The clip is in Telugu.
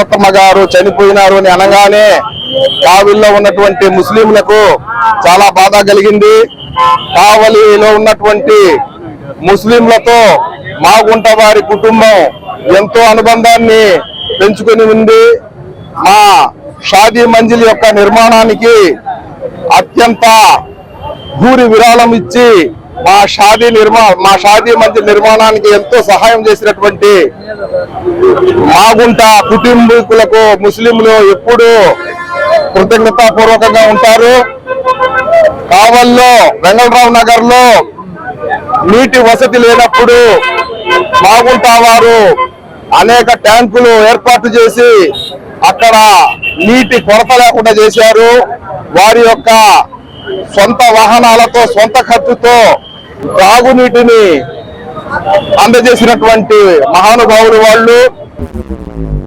పురుషోత్తమ గారు చనిపోయినారు అని అనగానే కావిల్లో ఉన్నటువంటి ముస్లింలకు చాలా బాధ కలిగింది. కావలిలో ఉన్నటువంటి ముస్లింలతో మాగుంట వారి కుటుంబం ఎంతో అనుబంధాన్ని పెంచుకొని ఉంది. మా షాదీ మంజిల్ యొక్క నిర్మాణానికి అత్యంత భూరి విరాళం ఇచ్చి మా షాదీ నిర్మా మా షాదీ మంజిల్ నిర్మాణానికి ఎంతో సహాయం చేసినటువంటి మాగుంట కుటుంబీకులకు ముస్లింలు ఎప్పుడూ కృతజ్ఞతాపూర్వకంగా ఉంటారు. కావల్లో వెంగళరావు నగర్లో నీటి వసతి లేనప్పుడు మాగుంట వారు అనేక ట్యాంకులు ఏర్పాటు చేసి అక్కడ నీటి కొరత లేకుండా చేశారు. వారి యొక్క సొంత వాహనాలతో సొంత ఖర్చుతో తాగునీటిని అందజేసినటువంటి మహానుభావులు వాళ్ళు.